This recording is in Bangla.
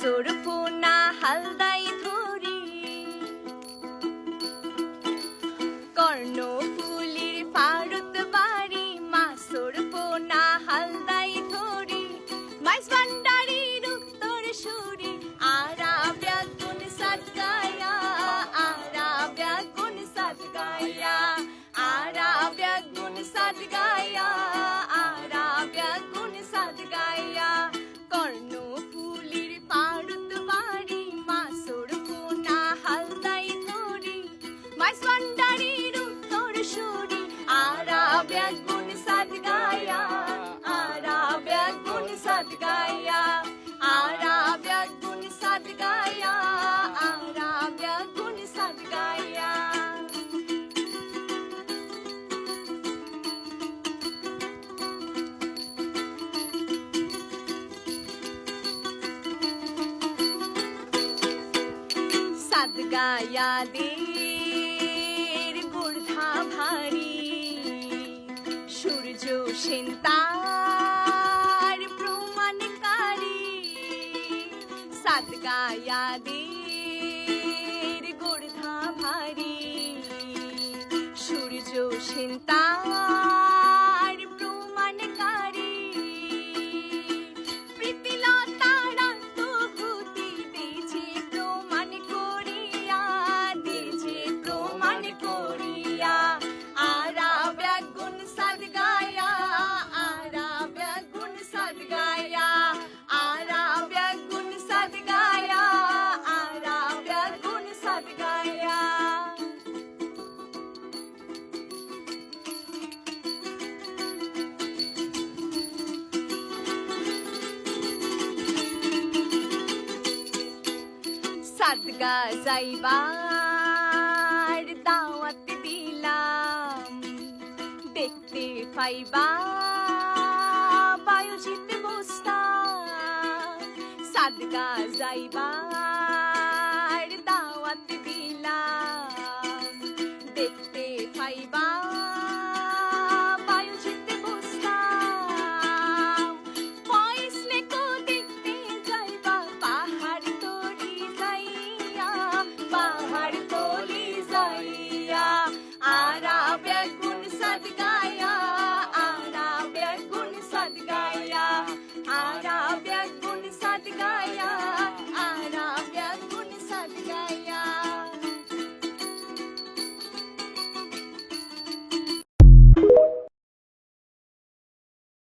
সোরফোনা হালদাই ধরি। কর্ণ ফুলির পারত বাড়ি, মা সোরফোনা হালদাই ধরি। মাইস ভান্ডারির উত্তর সুরি আরা ব্যাগুন সাত গায়া আরা ব্যাগুন সাত গায়া गाया आराव्या गुण साध गाया आराव्या गुण साध गाया साध गाया दी সাদগায়াদের গোর্ধা ভারী সূর্য সেন তার সাদগা যাইবার দাওয়াত দিলাম। দেখতে পাইবা বায়োজিত বস্তা সাদগা যাইবার দাওয়াত দিলাম। দেখতে পাইবা